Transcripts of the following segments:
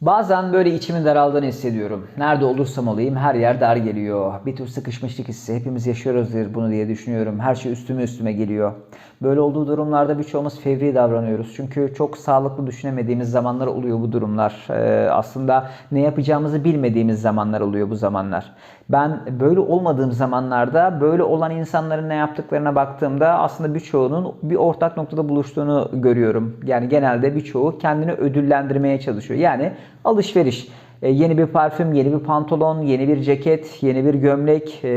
Bazen böyle içimin daraldığını hissediyorum. Nerede olursam olayım her yer dar geliyor. Bir tür sıkışmışlık hissi. Hepimiz yaşıyoruzdur bunu diye düşünüyorum. Her şey üstüme üstüme geliyor. Böyle olduğu durumlarda birçoğumuz fevri davranıyoruz. Çünkü çok sağlıklı düşünemediğimiz zamanlar oluyor bu durumlar. Ee, aslında ne yapacağımızı bilmediğimiz zamanlar oluyor bu zamanlar. Ben böyle olmadığım zamanlarda böyle olan insanların ne yaptıklarına baktığımda aslında birçoğunun bir ortak noktada buluştuğunu görüyorum. Yani genelde birçoğu kendini ödüllendirmeye çalışıyor. Yani alışveriş. E, yeni bir parfüm, yeni bir pantolon, yeni bir ceket, yeni bir gömlek, e,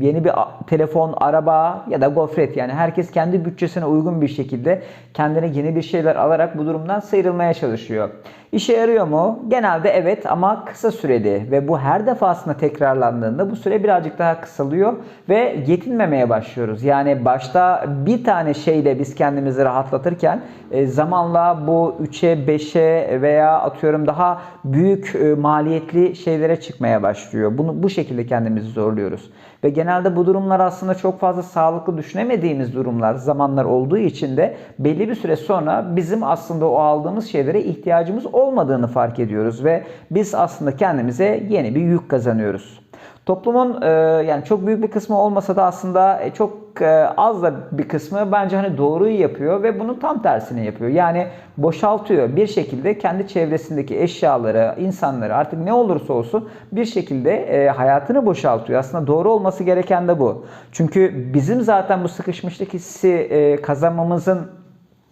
yeni bir telefon, araba ya da gofret. Yani herkes kendi bütçesine uygun bir şekilde kendine yeni bir şeyler alarak bu durumdan sıyrılmaya çalışıyor. İşe yarıyor mu? Genelde evet ama kısa süreli ve bu her defasında tekrarlandığında bu süre birazcık daha kısalıyor ve yetinmemeye başlıyoruz. Yani başta bir tane şeyle biz kendimizi rahatlatırken e, zamanla bu 3'e 5'e veya atıyorum daha büyük e, maliyetli şeylere çıkmaya başlıyor. Bunu bu şekilde kendimizi zorluyoruz. Ve genelde bu durumlar aslında çok fazla sağlıklı düşünemediğimiz durumlar, zamanlar olduğu için de belli bir süre sonra bizim aslında o aldığımız şeylere ihtiyacımız olmadığını fark ediyoruz ve biz aslında kendimize yeni bir yük kazanıyoruz. Toplumun e, yani çok büyük bir kısmı olmasa da aslında e, çok e, az da bir kısmı bence hani doğruyu yapıyor ve bunun tam tersini yapıyor. Yani boşaltıyor bir şekilde kendi çevresindeki eşyaları, insanları artık ne olursa olsun bir şekilde hayatını boşaltıyor. Aslında doğru olması gereken de bu. Çünkü bizim zaten bu sıkışmışlık hissi kazanmamızın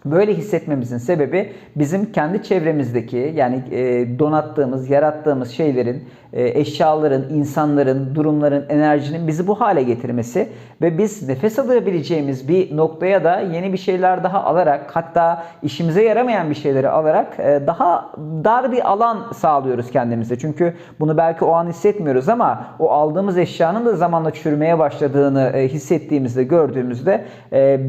Böyle hissetmemizin sebebi bizim kendi çevremizdeki yani e, donattığımız, yarattığımız şeylerin, e, eşyaların, insanların, durumların, enerjinin bizi bu hale getirmesi ve biz nefes alabileceğimiz bir noktaya da yeni bir şeyler daha alarak hatta işimize yaramayan bir şeyleri alarak e, daha dar bir alan sağlıyoruz kendimize. Çünkü bunu belki o an hissetmiyoruz ama o aldığımız eşyanın da zamanla çürümeye başladığını hissettiğimizde, gördüğümüzde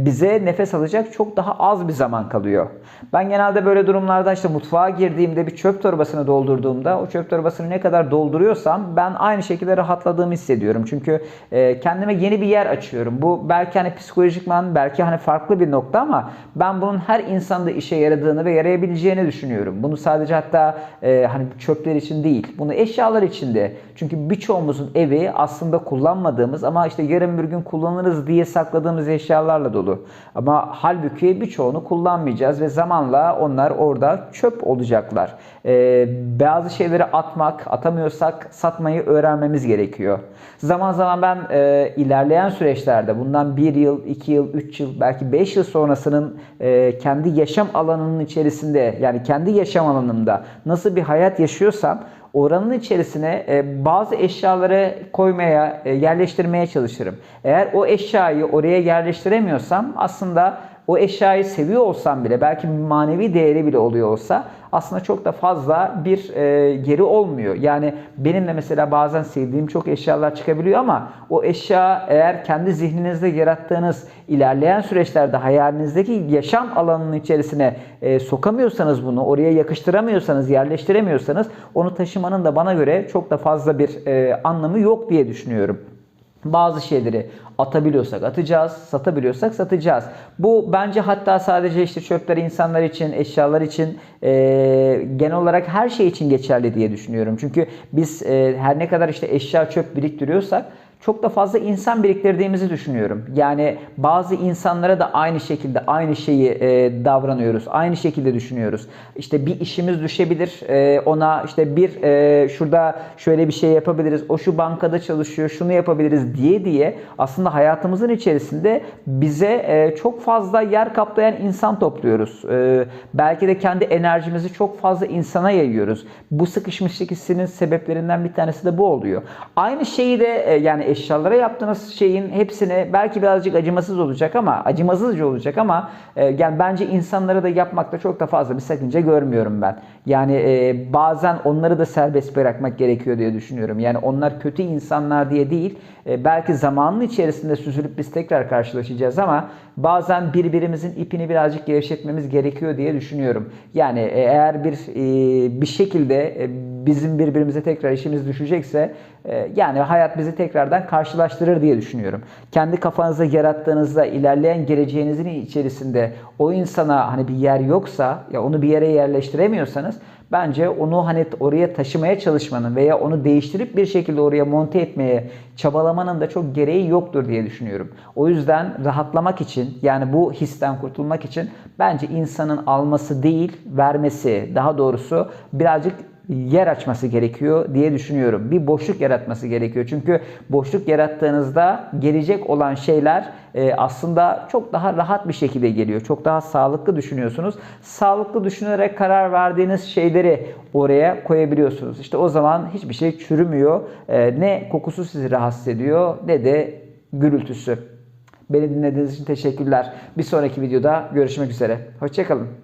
bize nefes alacak çok daha az bir zaman kalıyor. Ben genelde böyle durumlarda işte mutfağa girdiğimde bir çöp torbasını doldurduğumda o çöp torbasını ne kadar dolduruyorsam ben aynı şekilde rahatladığımı hissediyorum. Çünkü e, kendime yeni bir yer açıyorum. Bu belki hani psikolojikman belki hani farklı bir nokta ama ben bunun her insanda işe yaradığını ve yarayabileceğini düşünüyorum. Bunu sadece hatta e, hani çöpler için değil, bunu eşyalar için de. Çünkü birçoğumuzun evi aslında kullanmadığımız ama işte yarın bir gün kullanırız diye sakladığımız eşyalarla dolu. Ama halbuki birçoğunu kullanmayacağız ve zamanla onlar orada çöp olacaklar. Ee, bazı şeyleri atmak, atamıyorsak satmayı öğrenmemiz gerekiyor. Zaman zaman ben e, ilerleyen süreçlerde bundan 1 yıl, 2 yıl, 3 yıl, belki 5 yıl sonrasının e, kendi yaşam alanının içerisinde yani kendi yaşam alanımda nasıl bir hayat yaşıyorsam oranın içerisine e, bazı eşyaları koymaya, e, yerleştirmeye çalışırım. Eğer o eşyayı oraya yerleştiremiyorsam aslında o eşyayı seviyor olsam bile belki manevi değeri bile oluyor olsa aslında çok da fazla bir e, geri olmuyor. Yani benim de mesela bazen sevdiğim çok eşyalar çıkabiliyor ama o eşya eğer kendi zihninizde yarattığınız ilerleyen süreçlerde hayalinizdeki yaşam alanının içerisine e, sokamıyorsanız bunu, oraya yakıştıramıyorsanız, yerleştiremiyorsanız onu taşımanın da bana göre çok da fazla bir e, anlamı yok diye düşünüyorum. Bazı şeyleri atabiliyorsak atacağız, satabiliyorsak satacağız. Bu bence hatta sadece işte çöpler insanlar için, eşyalar için, e, genel olarak her şey için geçerli diye düşünüyorum. Çünkü biz e, her ne kadar işte eşya çöp biriktiriyorsak çok da fazla insan biriktirdiğimizi düşünüyorum. Yani bazı insanlara da aynı şekilde aynı şeyi e, davranıyoruz. Aynı şekilde düşünüyoruz. İşte bir işimiz düşebilir. E, ona işte bir e, şurada şöyle bir şey yapabiliriz. O şu bankada çalışıyor. Şunu yapabiliriz diye diye aslında hayatımızın içerisinde bize e, çok fazla yer kaplayan insan topluyoruz. E, belki de kendi enerjimizi çok fazla insana yayıyoruz. Bu sıkışmışlık hissinin sebeplerinden bir tanesi de bu oluyor. Aynı şeyi de e, yani eşyalara yaptığınız şeyin hepsine belki birazcık acımasız olacak ama acımasızca olacak ama e, yani bence insanlara da yapmakta çok da fazla bir sakınca görmüyorum ben. Yani e, bazen onları da serbest bırakmak gerekiyor diye düşünüyorum. Yani onlar kötü insanlar diye değil. E, belki zamanın içerisinde süzülüp biz tekrar karşılaşacağız ama bazen birbirimizin ipini birazcık gevşetmemiz gerekiyor diye düşünüyorum. Yani e, eğer bir e, bir şekilde e, bizim birbirimize tekrar işimiz düşecekse e, yani hayat bizi tekrardan karşılaştırır diye düşünüyorum. Kendi kafanızda yarattığınızda ilerleyen geleceğinizin içerisinde o insana hani bir yer yoksa ya onu bir yere yerleştiremiyorsanız yapmışsınız. Bence onu hani oraya taşımaya çalışmanın veya onu değiştirip bir şekilde oraya monte etmeye çabalamanın da çok gereği yoktur diye düşünüyorum. O yüzden rahatlamak için yani bu histen kurtulmak için bence insanın alması değil vermesi daha doğrusu birazcık yer açması gerekiyor diye düşünüyorum. Bir boşluk yaratması gerekiyor. Çünkü boşluk yarattığınızda gelecek olan şeyler e, aslında çok daha rahat bir şekilde geliyor. Çok daha sağlıklı düşünüyorsunuz. Sağlıklı düşünerek karar verdiğiniz şeyleri oraya koyabiliyorsunuz. İşte o zaman hiçbir şey çürümüyor. E, ne kokusu sizi rahatsız ediyor ne de gürültüsü. Beni dinlediğiniz için teşekkürler. Bir sonraki videoda görüşmek üzere. Hoşçakalın.